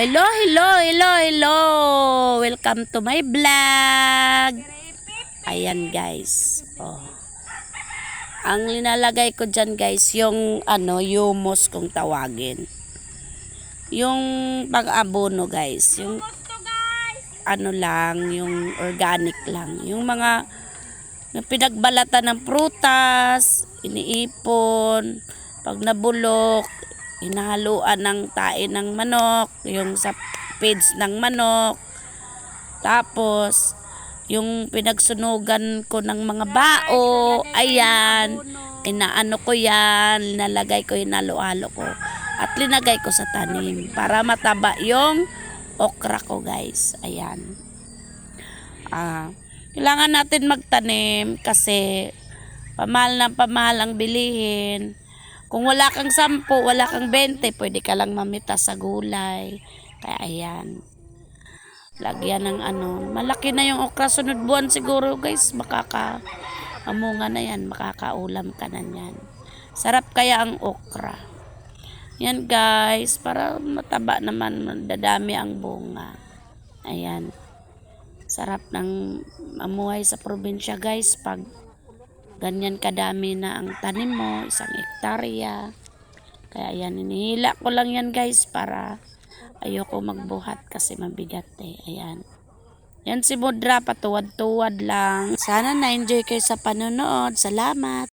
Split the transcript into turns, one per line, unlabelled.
Hello, hello, hello, hello. Welcome to my vlog. Ayan guys. Oh. Ang linalagay ko dyan guys, yung ano, humus kung tawagin. Yung pag-abono guys, yung ano lang, yung organic lang. Yung mga yung ng prutas, iniipon, pag nabulok, inahaluan ng tae ng manok, yung sa feeds ng manok. Tapos, yung pinagsunugan ko ng mga bao, ayan, inaano ko yan, nalagay ko, hinalo-halo ko. At linagay ko sa tanim para mataba yung okra ko guys. Ayan. Ah, kailangan natin magtanim kasi pamahal ng pamahal ang bilihin. Kung wala kang sampu, wala kang 20, pwede ka lang mamita sa gulay. Kaya ayan. Lagyan ng ano. Malaki na yung okra. Sunod buwan siguro guys. Makaka amunga na yan. Makakaulam ka na yan. Sarap kaya ang okra. Yan guys. Para mataba naman. Dadami ang bunga. Ayan. Sarap ng amuhay sa probinsya guys. Pag ganyan kadami na ang tanim mo. Isang hektarya. Kaya yan. Inihila ko lang yan guys. Para ayoko magbuhat kasi mabigat eh. Ayan. Yan si Mudra, patuwad-tuwad lang. Sana na-enjoy kayo sa panonood. Salamat.